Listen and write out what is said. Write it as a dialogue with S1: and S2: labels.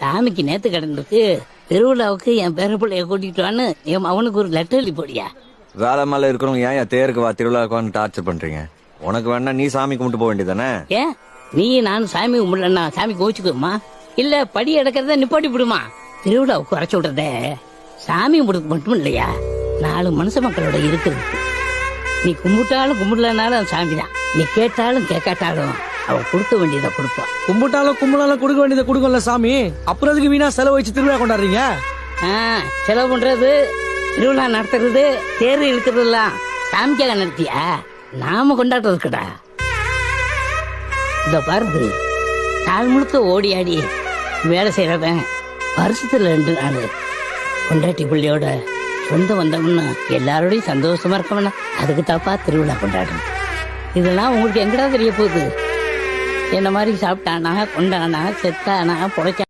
S1: சாமிக்கு நேத்து கிடந்திருக்கு. திருவிழாவுக்கு என் பேர பிள்ளைய கூட்டிட்டு வான்னு என் அவனுக்கு ஒரு லெட்டர் எழுதி போடியா?
S2: வேலை மேல இருக்கிறவங்க ஏன் என் தேருக்கு வா திருவிழாவுக்கு வந்து டார்ச்சர் பண்றீங்க? உனக்கு வேணா நீ சாமி கும்பிட்டு போக வேண்டியதானே
S1: ஏன்? நீ நானும் சாமி கும்பிடலன்னா சாமி கோச்சுக்குமா இல்ல படி எடுக்கிறத நிப்பாட்டி விடுமா? திருவிழாவுக்கு குறைச்சு விடுறத சாமி கும்பிடுறது மட்டும் இல்லையா? நாலு மனுஷ மக்களோட இருக்குது நீ கும்பிட்டாலும் கும்பிடலனாலும் சாமி தான் நீ கேட்டாலும் கேட்காட்டாலும் அவ கொடுக்க வேண்டியதை கொடுப்பா.
S3: கும்பிட்டாலும் கும்பிடாலும் கொடுக்க வேண்டியதை கொடுக்கல சாமி. அப்புறம் எதுக்கு வீணா செலவு வச்சு திருவிழா கொண்டாடுறீங்க?
S1: செலவு பண்றது திருவிழா நடத்துறது தேர் இழுக்கிறதுலாம் சாமிக்காக நடத்தியா நாம கொண்டாடுறதுக்குடா. இந்த பாருது நாள் முழுக்க ஓடி ஆடி வேலை செய்யறவன் வருஷத்துல ரெண்டு நாள் கொண்டாட்டி பிள்ளையோட சொந்த வந்தவன்னு எல்லாரோடையும் சந்தோஷமா இருக்கவன. அதுக்கு தப்பா திருவிழா கொண்டாடணும் இதெல்லாம் உங்களுக்கு எங்கடா தெரிய போகுது? என்ன மாதிரி சாப்பிட்டானா கொண்டானா செத்தானா புழைச்சா